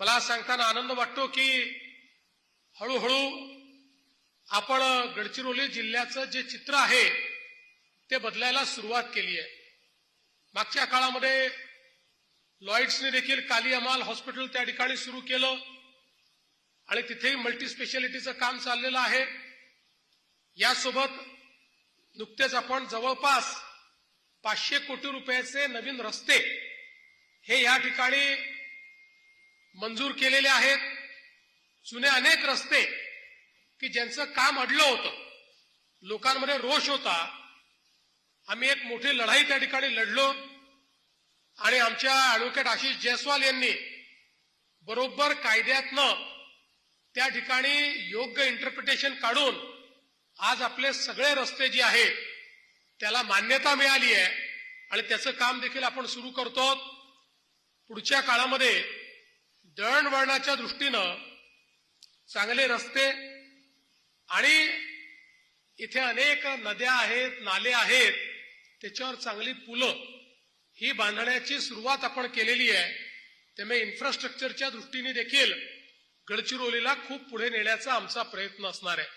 मला सांगताना आनंद वाटतो की हळूहळू आपण गडचिरोली जिल्ह्याचं जे चित्र आहे ते बदलायला सुरुवात केली आहे. मागच्या काळामध्ये लॉईड्सने देखील काली अमाल हॉस्पिटल त्या ठिकाणी सुरू केलं आणि तिथेही मल्टीस्पेशालिटीचं काम चाललेलं आहे. यासोबत नुकतेच आपण जवळपास पाचशे कोटी रुपयाचे नवीन रस्ते हे या ठिकाणी मंजूर केलेले आहेत. जुने अनेक रस्ते की ज्यांचं काम अडलं होतं. लोकांमध्ये रोष होता. आम्ही एक मोठी लढाई त्या ठिकाणी लढलो. आणि आमच्या ऍडव्होकेट आशिष जयस्वाल यांनी बरोबर कायद्यातनं त्या ठिकाणी योग्य इंटरप्रिटेशन काढून आज आपले सगळे रस्ते जे आहेत त्याला मान्यता मिळाली आहे. आणि त्याचं काम देखील आपण सुरू करतो पुढच्या काळामध्ये पर्यावरणाच्या दृष्टीनं चांगले रस्ते आणि इथे अनेक नद्या आहेत नाले आहेत त्याच्यावर चांगली पुलं. ही बांधण्याची सुरुवात आपण केलेली आहे. त्यामुळे इन्फ्रास्ट्रक्चरच्या दृष्टीने देखील गडचिरोलीला खूप पुढे नेण्याचा आमचा प्रयत्न असणार आहे.